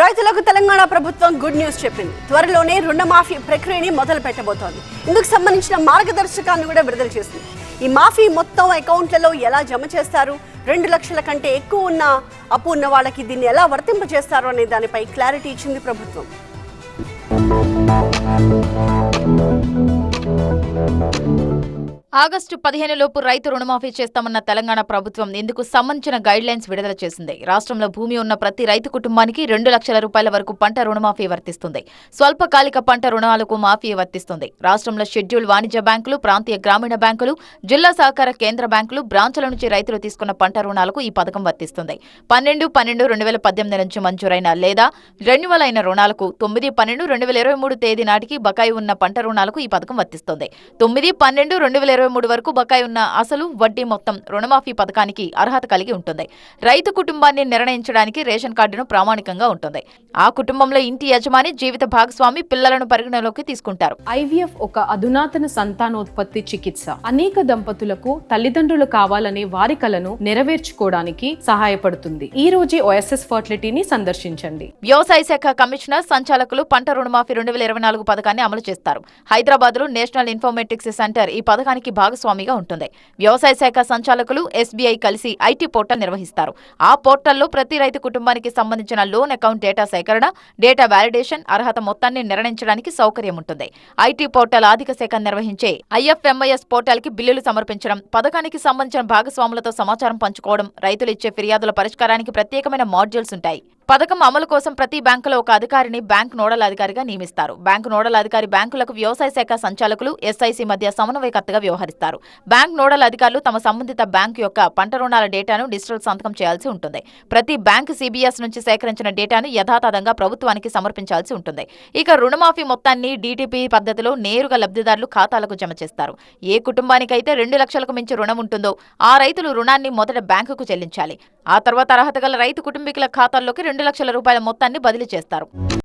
రైతులకు తెలంగాణ ప్రభుత్వం good news చెప్పింది. త్వరలోనే రుణమాఫీ ప్రక్రియని మొదలు పెట్టబోతోంది. ఇందుకు సంబంధించిన మార్గదర్శకాన్ని కూడా విడుదల చేసింది. ఈ మాఫీ మొత్తం అకౌంట్లలో ఎలా జమ చేస్తారు? రెండు లక్షల కంటే ఎక్కువ ఉన్న అప్పు ఉన్న వాళ్ళకి దీన్ని ఎలా వర్తింప చేస్తారు అనే దానిపై క్లారిటీ ఇచ్చింది ప్రభుత్వం. ఆగస్టు పదిహేను లోపు రైతు రుణమాఫీ చేస్తామన్న తెలంగాణ ప్రభుత్వం ఇందుకు సంబంధించిన గైడ్ లైన్స్ విడుదల చేసింది. రాష్ట్రంలో భూమి ఉన్న ప్రతి రైతు కుటుంబానికి రెండు లక్షల రూపాయల వరకు పంట రుణమాఫీ వర్తిస్తుంది. స్వల్పకాలిక పంట రుణాలకు మాఫీ వర్తిస్తుంది. రాష్ట్రంలో షెడ్యూల్ వాణిజ్య బ్యాంకులు ప్రాంతీయ గ్రామీణ బ్యాంకులు జిల్లా సహకార కేంద్ర బ్యాంకులు బ్రాంచుల నుంచి రైతులు తీసుకున్న పంట రుణాలకు ఈ పథకం వర్తిస్తుంది. పన్నెండు పన్నెండు రెండు వేల పద్దెనిమిది నుంచి మంజూరైన లేదా రెన్యువల్ అయిన రుణాలకు తొమ్మిది పన్నెండు రెండు వేల ఇరవై మూడు తేదీ నాటికి బకాయి ఉన్న పంట రుణాలకు ఈ పథకం వర్తిస్తుంది. తొమ్మిది పన్నెండు రెండు వేల ఇరవై మూడు వరకు బకాయి ఉన్న అసలు వడ్డీ మొత్తం రుణమాఫీ పథకానికి అర్హత కలిగి ఉంటుంది. రైతు కుటుంబాన్ని నిర్ణయించడానికి రేషన్ కార్డును ప్రామాణికంగా ఉంటుంది. ఆ కుటుంబంలో ఇంటి యజమాని జీవిత భాగస్వామి పిల్లలను పరిగణలోకి తీసుకుంటారు. ఐవీఎఫ్ ఒక అధునాతన సంతానోత్పత్తి చికిత్స. అనేక దంపతులకు తల్లిదండ్రులు కావాలనే వారి కలను నెరవేర్చుకోవడానికి సహాయపడుతుంది. ఈ రోజే ఓఎస్ఎస్ ఫర్టిలిటీని సందర్శించండి. వ్యవసాయ శాఖ కమిషనర్ సంచాలకులు పంట రుణమాఫీ రెండు వేల ఇరవై నాలుగు పథకాన్ని అమలు చేస్తారు. హైదరాబాద్లో నేషనల్ ఇన్ఫర్మేటిక్స్ సెంటర్ ఈ పథకానికి భాగస్వామిగా ఉంటుంది. వ్యవసాయ శాఖ సంచాలకులు ఎస్బీఐ కలిసి ఐటీ పోర్టల్ నిర్వహిస్తారు. ఆ పోర్టల్లో ప్రతి రైతు కుటుంబానికి సంబంధించిన లోన్ అకౌంట్ డేటా సేకరణ డేటా వ్యాలిడేషన్ అర్హత మొత్తాన్ని నిర్ణయించడానికి సౌకర్యం ఉంటుంది. ఐటీ పోర్టల్ ఆర్థిక శాఖ నిర్వహించే ఐఎఫ్ఎంఐఎస్ పోర్టల్కి బిల్లులు సమర్పించడం పథకానికి సంబంధించిన భాగస్వాములతో సమాచారం పంచుకోవడం రైతులు ఇచ్చే ఫిర్యాదుల పరిష్కారానికి ప్రత్యేకమైన మాడ్యూల్స్ ఉంటాయి. పథకం అమలు కోసం ప్రతి బ్యాంకులో ఒక అధికారిని బ్యాంక్ నోడల్ అధికారిగా నియమిస్తారు. బ్యాంకు నోడల్ అధికారి బ్యాంకులకు వ్యవసాయ శాఖ సంచాలకులు ఎస్ఐసి మధ్య సమన్వయకర్తగా వ్యవహరిస్తారు. బ్యాంక్ నోడల్ అధికారులు తమ సంబంధిత బ్యాంకు యొక్క పంట రుణాల డేటాను డిజిటల్ సంతకం చేయాల్సి ఉంటుంది. ప్రతి బ్యాంకు సిబిఎస్ నుంచి సేకరించిన డేటాను యథాతథంగా ప్రభుత్వానికి సమర్పించాల్సి ఉంటుంది. ఇక రుణమాఫీ మొత్తాన్ని డీటీపీ పద్ధతిలో నేరుగా లబ్ధిదారులు ఖాతాలకు జమ చేస్తారు. ఏ కుటుంబానికైతే రెండు లక్షలకు మించి రుణం ఉంటుందో ఆ రైతులు రుణాన్ని మొదట బ్యాంకుకు చెల్లించాలి. ఆ తర్వాత అర్హత గల రైతు కుటుంబీకుల ఖాతాల్లోకి రెండు లక్షల రూపాయల మొత్తాన్ని బదిలీ చేస్తారు.